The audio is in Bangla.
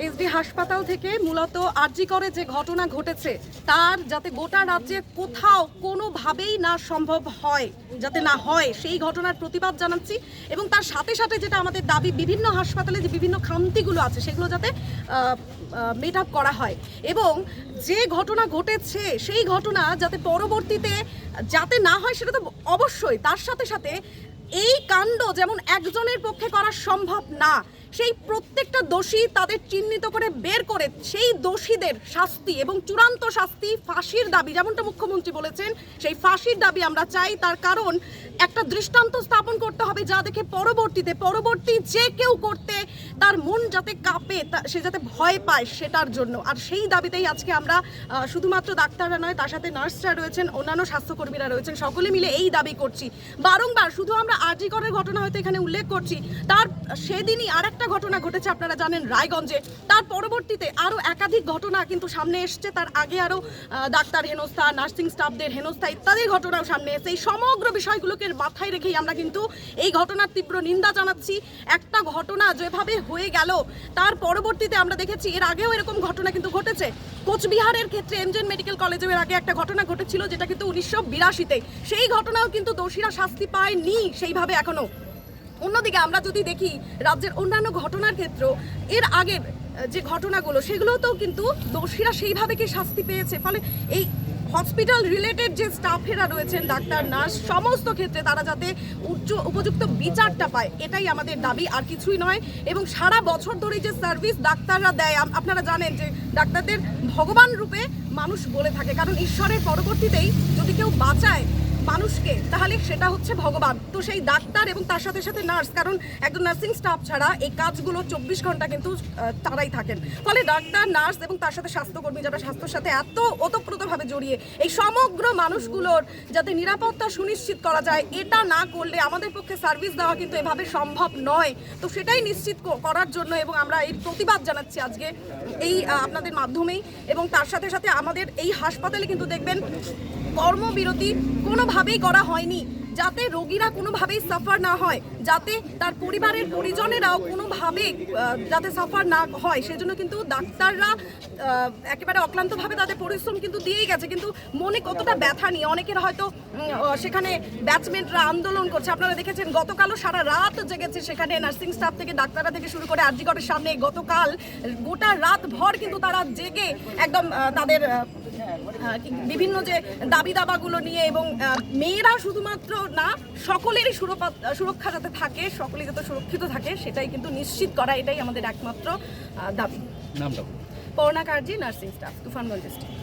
এসডি হাসপাতাল থেকে মূলত আরজি করে যে ঘটনা ঘটেছে, তার যাতে গোটা রাজ্যে কোথাও কোনোভাবেই না সম্ভব হয়, যাতে না হয়, সেই ঘটনার প্রতিবাদ জানাচ্ছি এবং তার সাথে সাথে যেটা আমাদের দাবি বিভিন্ন হাসপাতালে যে বিভিন্ন খামতিগুলো আছে, সেগুলো যাতে মেট আপ করা হয় এবং যে ঘটনা ঘটেছে, সেই ঘটনা যাতে পরবর্তীতে যাতে না হয় সেটা তো অবশ্যই, তার সাথে সাথে এই কাণ্ড যেমন একজনের পক্ষে করা সম্ভব না, সেই প্রত্যেকটা দোষী তাদের চিহ্নিত করে বের করে সেই দোষীদের শাস্তি এবং চূড়ান্ত শাস্তি ফাঁসির দাবি, যেমনটা মুখ্যমন্ত্রী বলেছেন, সেই ফাঁসির দাবি আমরা চাই। তার কারণ একটা দৃষ্টান্ত স্থাপন করতে হবে যা দেখে পরবর্তীতে, পরবর্তী যে কেউ করতে তার মন যাতে কাঁপে সে যাতে ভয় পায় সেটার জন্য। আর সেই দাবিতেই আজকে আমরা শুধুমাত্র ডাক্তাররা নয়, তার সাথে নার্সরা রয়েছেন, অন্যান্য স্বাস্থ্যকর্মীরা রয়েছেন, সকলে মিলে এই দাবি করছি। বারংবার শুধু আমরা আরজিকরের ঘটনা হয়তো এখানে উল্লেখ করছি, তার সেদিনই আর একটা ঘটনা ঘটেছে, আপনারা জানেন রায়গঞ্জে। তার পরবর্তীতে আরও একাধিক ঘটনা কিন্তু সামনে এসছে, তার আগে আরও ডাক্তার হেনস্থা, নার্সিং স্টাফদের হেনস্থা ইত্যাদি ঘটনাও সামনে এসেছে। এই সমগ্র বিষয়গুলোকে মাথায় রেখেই আমরা কিন্তু এই ঘটনার তীব্র নিন্দা জানাচ্ছি। একটা ঘটনা যেভাবে হয়ে গেল। তার পরবর্তীতে আমরা দেখেছি এর আগেও এরকম ঘটনা কিন্তু ঘটেছে। কোচবিহারের ক্ষেত্রে এমজেন মেডিকেল কলেজের আগে একটা ঘটনা ঘটেছিল, যেটা কিন্তু উনিশশো বিরাশিতে। সেই ঘটনাও কিন্তু দোষীরা শাস্তি পায়নি সেইভাবে এখনও অন্যদিকে আমরা যদি দেখি রাজ্যের অন্যান্য ঘটনার ক্ষেত্র, এর আগের যে ঘটনাগুলো, সেগুলোতেও কিন্তু দোষীরা সেইভাবে কি শাস্তি পেয়েছে? ফলে এই হসপিটাল রিলেটেড যে স্টাফেরা রয়েছেন, ডাক্তার, নার্স, সমস্ত ক্ষেত্রে তারা যাতে উচ্চ উপযুক্ত বিচারটা পায়, এটাই আমাদের দাবি, আর কিছুই নয়। এবং সারা বছর ধরে যে সার্ভিস ডাক্তাররা দেয় আপনারা জানেন যে ডাক্তারদের ভগবান রূপে মানুষ বলে থাকে। কারণ ঈশ্বরের পরবর্তীতেই যদি কেউ বাঁচায় মানুষকে, তাহলে সেটা হচ্ছে ভগবান। তো সেই ডাক্তার এবং তার সাথে সাথে নার্স, কারণ একজন নার্সিং স্টাফ ছাড়া এই কাজগুলো চব্বিশ ঘণ্টা কিন্তু তারাই থাকেন। ফলে ডাক্তার, নার্স এবং তার সাথে স্বাস্থ্যকর্মী যারা স্বাস্থ্যের সাথে এত ওতপ্রোতভাবে জড়িয়ে, এই সমগ্র মানুষগুলোর যাতে নিরাপত্তা সুনিশ্চিত করা যায়, এটা না করলে আমাদের পক্ষে সার্ভিস দেওয়া কিন্তু এভাবে সম্ভব নয়। তো সেটাই নিশ্চিত করার জন্য এবং আমরা এই প্রতিবাদ জানাচ্ছি আজকে এই আপনাদের মাধ্যমেই এবং তার সাথে সাথে আমাদের এই হাসপাতালে কিন্তু দেখবেন কর্মবিরতি কোনোভাবেই করা হয়নি। যাতে রোগীরা কোনোভাবেই সাফার না হয়, যাতে তার পরিবারের পরিজনেরাও কোনোভাবে যাতে সাফার না হয়। সেজন্য কিন্তু ডাক্তাররা একেবারে অক্লান্তভাবে তাদের পরিশ্রম কিন্তু দিয়েই গেছে। কিন্তু মনে কতটা ব্যথা নিয়ে, অনেকের হয়তো সেখানে ব্যাচমেন্টরা আন্দোলন করছে। আপনারা দেখেছেন, গতকালও সারা রাত জেগেছে সেখানে নার্সিং স্টাফ থেকে ডাক্তাররা থেকে শুরু করে আরজিকরের সামনে। গতকাল গোটা রাত ভর কিন্তু তারা জেগে একদম তাদের বিভিন্ন যে দাবি দাবাগুলো নিয়ে এবং মেয়েরা শুধুমাত্র না সকলেরই সুরক্ষা যাতে থাকে সকলে যাতে সুরক্ষিত থাকে সেটাই কিন্তু নিশ্চিত করা এটাই আমাদের একমাত্র দাবি নামটা বলুন। Parna Karji nursing staff Tufanganj district